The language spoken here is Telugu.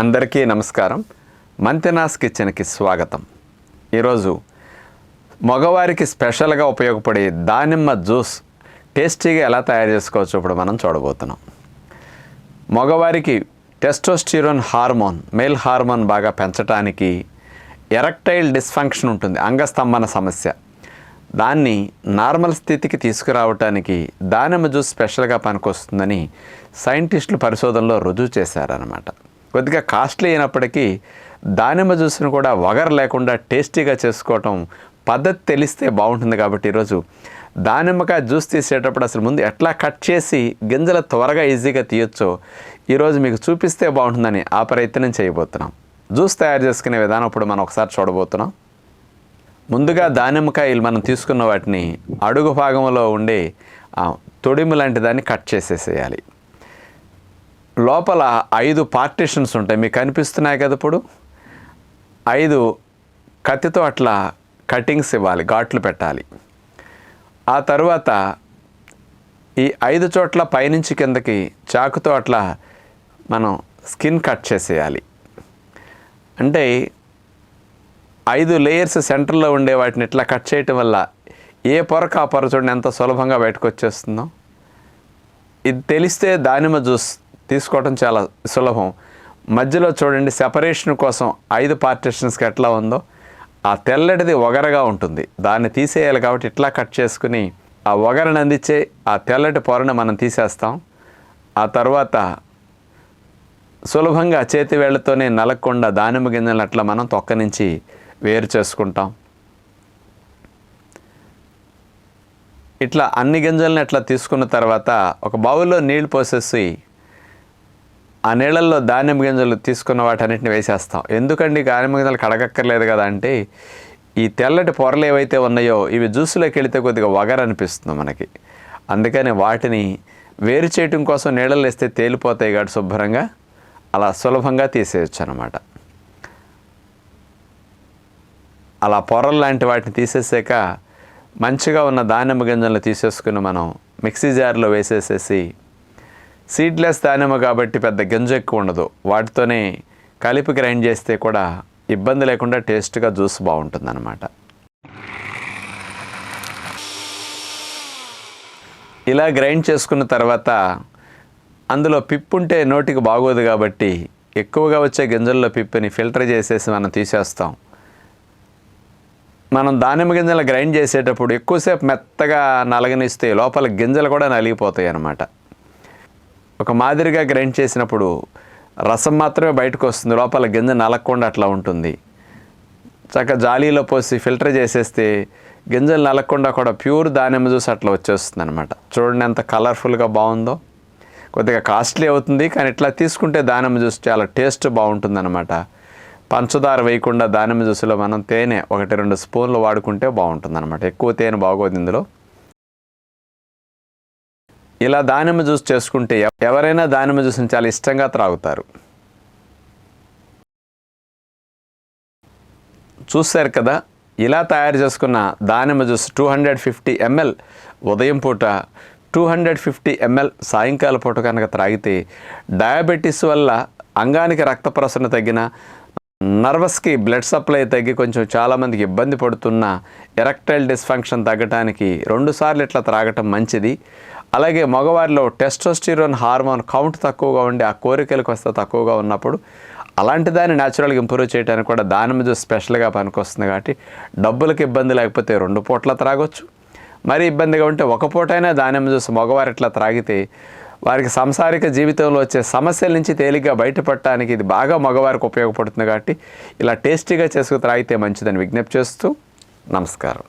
అందరికీ నమస్కారం. మంతెనాస్ కిచెన్కి స్వాగతం. ఈరోజు మగవారికి స్పెషల్గా ఉపయోగపడే దానిమ్మ జ్యూస్ టేస్టీగా ఎలా తయారు చేసుకోవచ్చు ఇప్పుడు మనం చూడబోతున్నాం. మగవారికి టెస్టోస్టిరోన్ హార్మోన్ మేల్ హార్మోన్ బాగా పెంచడానికి ఎరక్టైల్ డిస్ఫంక్షన్ ఉంటుంది అంగస్తంభన సమస్య. దాన్ని నార్మల్ స్థితికి తీసుకురావటానికి దానిమ్మ జ్యూస్ స్పెషల్గా పనికొస్తుందని సైంటిస్టులు పరిశోధనలో రుజువు చేశారనమాట కొద్దిగా కాస్ట్లీ అయినప్పటికీ దానిమ్మ జ్యూస్ను కూడా వగర్ లేకుండా టేస్టీగా చేసుకోవటం పద్ధతి తెలిస్తే బాగుంటుంది కాబట్టి ఈరోజు దానిమ్మకాయ జ్యూస్ తీసేటప్పుడు అసలు ముందు ఎట్లా కట్ చేసి గింజలు త్వరగా ఈజీగా తీయొచ్చో ఈరోజు మీకు చూపిస్తే బాగుంటుందని ఆ ప్రయత్నం చేయబోతున్నాం. జ్యూస్ తయారు చేసుకునే విధానం ఇప్పుడు మనం ఒకసారి చూడబోతున్నాం. ముందుగా దానిమ్మకాయలు మనం తీసుకున్న వాటిని అడుగు భాగంలో ఉండే తొడిమి లాంటి దాన్ని కట్ చేసేసేయాలి. లోపల ఐదు పార్టీషన్స్ ఉంటాయి. మీకు కనిపిస్తున్నాయి కదా ఇప్పుడు? ఐదు కత్తితో అట్లా కటింగ్స్ ఇవ్వాలి ఘాట్లు పెట్టాలి. ఆ తర్వాత ఈ ఐదు చోట్ల పైనుంచి కిందకి చాకుతో అట్లా మనం స్కిన్ కట్ చేసేయాలి. అంటే ఐదు లేయర్స్ సెంటర్లో ఉండే వాటిని ఇట్లా కట్ చేయటం వల్ల ఏ పొరకు ఆ పొర చూడండి ఎంత సులభంగా బయటకు వచ్చేస్తుందో. ఇది తెలిస్తే దానిమ్మ జ్యూస్ తీసుకోవడం చాలా సులభం. మధ్యలో చూడండి సెపరేషన్ కోసం ఐదు పార్టిషన్స్కి ఎట్లా ఉందో ఆ తెల్లటిది ఒగరగా ఉంటుంది. దాన్ని తీసేయాలి కాబట్టి ఇట్లా కట్ చేసుకుని ఆ ఒగరని అందించే ఆ తెల్లటి పొరను మనం తీసేస్తాం. ఆ తర్వాత సులభంగా చేతి వేళ్ళతోనే నలగకుండా దానిమ్మ గింజలను అట్లా మనం తొక్క నుంచి వేరు చేసుకుంటాం. ఇట్లా అన్ని గింజలను అట్లా తీసుకున్న తర్వాత ఒక బౌల్లో నీళ్ళు పోసేసి ఆ నీళ్ళల్లో ధాన్యం గింజలు తీసుకున్న వాటన్నిటిని వేసేస్తాం. ఎందుకండి దానిమ్మ గింజలు కడగక్కర్లేదు కదా అంటే ఈ తెల్లటి పొరలు ఏవైతే ఉన్నాయో ఇవి జ్యూస్లోకి వెళితే కొద్దిగా వగరనిపిస్తుంది మనకి. అందుకని వాటిని వేరు చేయటం కోసం నీళ్ళలో వేస్తే తేలిపోతాయి కాబట్టి శుభ్రంగా అలా సులభంగా తీసేయచ్చు అనమాట అలా పొరలు లాంటి వాటిని తీసేసాక మంచిగా ఉన్న దానిమ్మ గింజలను తీసేసుకుని మనం మిక్సీ జార్లో వేసేసేసి సీడ్లెస్ దానిమ్మ కాబట్టి పెద్ద గింజ ఎక్కువ ఉండదు. వాటితోనే కలిపి గ్రైండ్ చేస్తే కూడా ఇబ్బంది లేకుండా టేస్ట్గా జ్యూస్ బాగుంటుంది అనమాట ఇలా గ్రైండ్ చేసుకున్న తర్వాత అందులో పిప్పు ఉంటే నోటికి బాగోదు కాబట్టి ఎక్కువగా వచ్చే గింజల్లో పిప్పుని ఫిల్టర్ చేసేసి మనం తీసేస్తాం. మనం దానిమ్మ గింజలు గ్రైండ్ చేసేటప్పుడు ఎక్కువసేపు మెత్తగా నలగనిస్తే లోపల గింజలు కూడా నలిగిపోతాయి అన్నమాట ఒక మాదిరిగా గ్రైండ్ చేసినప్పుడు రసం మాత్రమే బయటకు వస్తుంది. లోపల గింజ నలక్కుండా అట్లా ఉంటుంది. చక్కగా జాలీలో పోసి ఫిల్టర్ చేసేస్తే గింజలు నలగకుండా కూడా ప్యూర్ దానిమ్మ జ్యూస్ అట్లా వచ్చేస్తుంది అనమాట చూడండి ఎంత కలర్ఫుల్గా బాగుందో. కొద్దిగా కాస్ట్లీ అవుతుంది కానీ ఇట్లా తీసుకుంటే దానిమ్మ జ్యూస్ చాలా టేస్ట్ బాగుంటుంది అనమాట పంచదార వేయకుండా దానిమ్మ జ్యూస్లో మనం తేనె ఒకటి రెండు స్పూన్లు వాడుకుంటే బాగుంటుంది అనమాట ఎక్కువ తేనె బాగోదు ఇందులో. ఇలా దానిమ్మ జ్యూస్ చేసుకుంటే ఎవరైనా దానిమ్మ జ్యూస్ని చాలా ఇష్టంగా త్రాగుతారు. చూశారు కదా ఇలా తయారు చేసుకున్న దానిమ్మ juice two hundred fifty ML ఉదయం పూట టూ హండ్రెడ్ ఫిఫ్టీ ఎంఎల్ సాయంకాల పూట కనుక త్రాగితే డయాబెటీస్ వల్ల అంగానికి రక్త ప్రసరణ తగ్గిన నర్వస్కి బ్లడ్ సప్లై తగ్గి కొంచెం చాలామందికి ఇబ్బంది పడుతున్న ఎరక్టైల్ డిస్ఫంక్షన్ తగ్గటానికి రెండుసార్లు ఇట్లా త్రాగటం మంచిది. అలాగే మగవారిలో టెస్టోస్టిరోన్ హార్మోన్ కౌంట్ తక్కువగా ఉండి ఆ కోరికలకు వస్తే తక్కువగా ఉన్నప్పుడు అలాంటి దాన్ని న్యాచురల్గా ఇంప్రూవ్ చేయడానికి కూడా దానిమ్మ జ్యూస్ స్పెషల్గా పనికొస్తుంది కాబట్టి డబ్బులకు ఇబ్బంది లేకపోతే రెండు పూట్ల త్రాగొచ్చు. మరి ఇబ్బందిగా ఉంటే ఒక పూటైనా దానిమ్మ జ్యూస్ మగవారు ఇట్లా త్రాగితే వారికి సంసారిక జీవితంలో వచ్చే సమస్యల నుంచి తేలిగ్గా బయటపడటానికి ఇది బాగా మగవారికి ఉపయోగపడుతుంది కాబట్టి ఇలా టేస్టీగా చేసుకు త్రాగితే మంచిదని విజ్ఞప్తి చేస్తూ నమస్కారం.